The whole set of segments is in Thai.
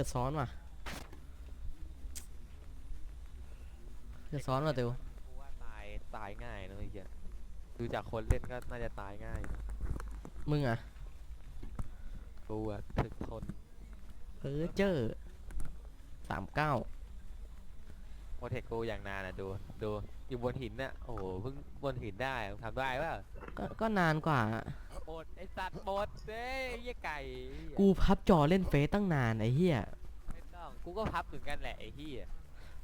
จะซ้อนว่ะจะซ้อนว่ะเตียวกูว่าตายตายง่ายนะไอ้เหี้ยดูจากคนเล่นก็น่าจะตายง่ายนะมึงอะกูอะถึกทนเออเจอสามเก้าโปรเทคกูอย่างนานอะดูดูอยู่บนหินน่ะโอ้โหเพิ่งบนหินได้มึงทำได้ป่ะก็ก็นานกว่าบ ดไอสัตว์บดเด้ยไอ้เหี้ยไก่ไอ้เหี้ยกูพับจอเล่นเฟซตั้งนานไอ้เหี้ย ไม่ต้องกูก็พับเหมือนกันแหละไอ้เหี้ย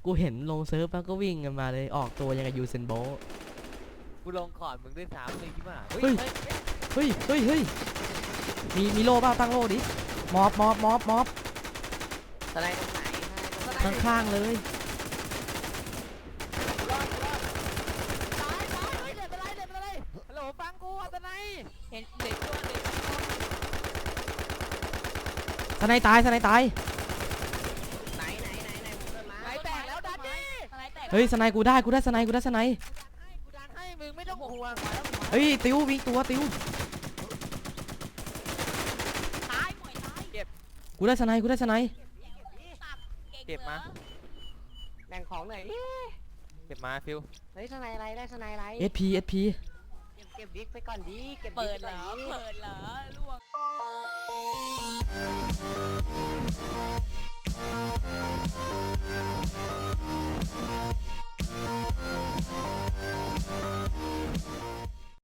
กูเห็นลงเซิร์ฟแล้วก็วิ่งกันมาเลยออกตัวยังกับยูเซนโบลต์ กูลงก่อนมึงด้วยซ้ำเลยที่มาเฮ้ยเฮ้ยเฮ้ยเฮ้ยมีมีโล่เปล่าตั้งโล่ดิมอบมอบมอบมอบสไลด์ตรงไหนสไลด์ตรงไหนข้างๆเลย รอดรอดตายตายเฮ้ยเด็ดอะไรเด็ดอะไร ฮัลโหลฟังกูอะตอนไหน เห็นเด็ดตัวเด็ดสไนตายสไนตาย ไหนไหนไหนไหนผมเดินมาไหนแตกแล้วดันดิสไลด์แตกเฮ้ยสไนกูได้กูได้สไนกูได้สไนกูดันให้มึงไม่ต้องห่วงเฮ้ยติวมีตัวติวตายหมวยตายกูได้สไนกูได้สไนเก็บมา แบ่งของหน่อยดิเก็บมาฟิวเฮ้ยสไลด์อะไรได้สไลด์อะไร เอสพีเอสพี ก็บบดิสไปก่อนดิเก็บเปิดดิสเหรไปออนดิ เปิดเหรอล่วง